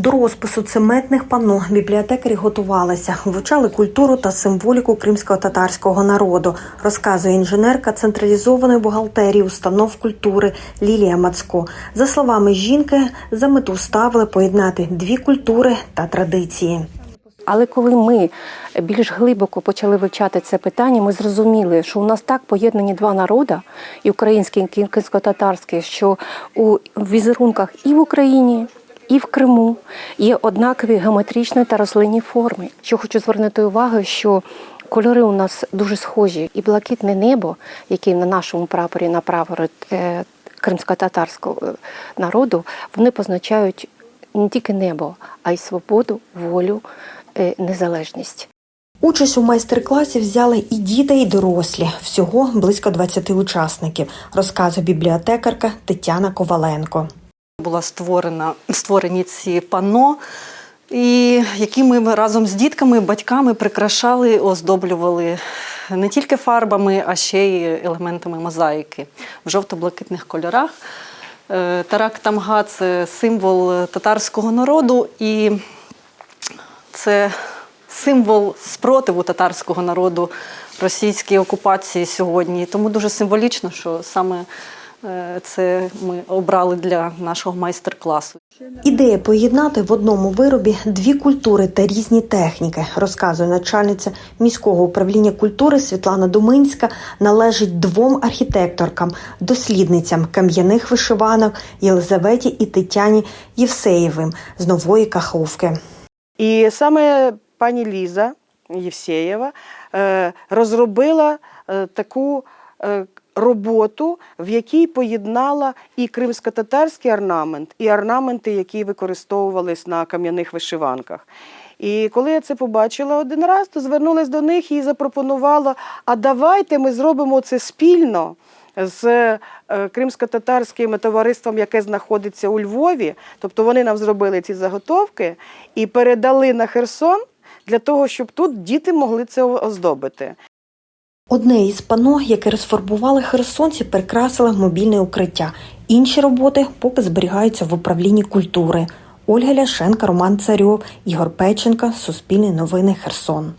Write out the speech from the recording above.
До розпису цементних панно бібліотекарі готувалися, вивчали культуру та символіку кримсько-татарського народу, розказує інженерка централізованої бухгалтерії установ культури Лілія Мацко. За словами жінки, за мету ставили поєднати дві культури та традиції. Але коли ми більш глибоко почали вивчати це питання, ми зрозуміли, що у нас так поєднані два народи, і український, і кримсько-татарський, що у візерунках і в Україні, і в Криму є однакові геометричні та рослинні форми. Що хочу звернути увагу, що кольори у нас дуже схожі, і блакитне небо, яке на нашому прапорі на прапорі е, кримсько-татарського е, народу, вони позначають не тільки небо, а й свободу, волю, е, незалежність. Участь у майстер-класі взяли і діти, і дорослі. Всього близько 20 учасників, розказує бібліотекарка Тетяна Коваленко. Була створена створені ці панно, і які ми разом з дітками, батьками прикрашали, оздоблювали не тільки фарбами, а ще й елементами мозаїки в жовто-блакитних кольорах. Е, Тарак Тамга це символ татарського народу, і це символ спротиву татарського народу російській окупації сьогодні. Тому дуже символічно, що саме це ми обрали для нашого майстер-класу. Ідея поєднати в одному виробі дві культури та різні техніки, розказує начальниця міського управління культури Світлана Думинська, належить двом архітекторкам, дослідницям кам'яних вишиванок Єлизаветі і Тетяні Євсеєвим з нової Каховки. І саме пані Ліза Євсеєва е, розробила е, таку е, роботу, в якій поєднала і кримсько-татарський орнамент, і орнаменти, які використовувались на кам'яних вишиванках. І коли я це побачила один раз, то звернулася до них і запропонувала: а давайте ми зробимо це спільно з е, кримсько-татарським товариством, яке знаходиться у Львові. Тобто вони нам зробили ці заготовки і передали на Херсон для того, щоб тут діти могли це оздобити. Одне із пано, яке розфарбували херсонці, прикрасили мобільне укриття. Інші роботи поки зберігаються в управлінні культури. Ольга Ляшенка, Роман Царьов, Ігор Печенка, Суспільне новини, Херсон.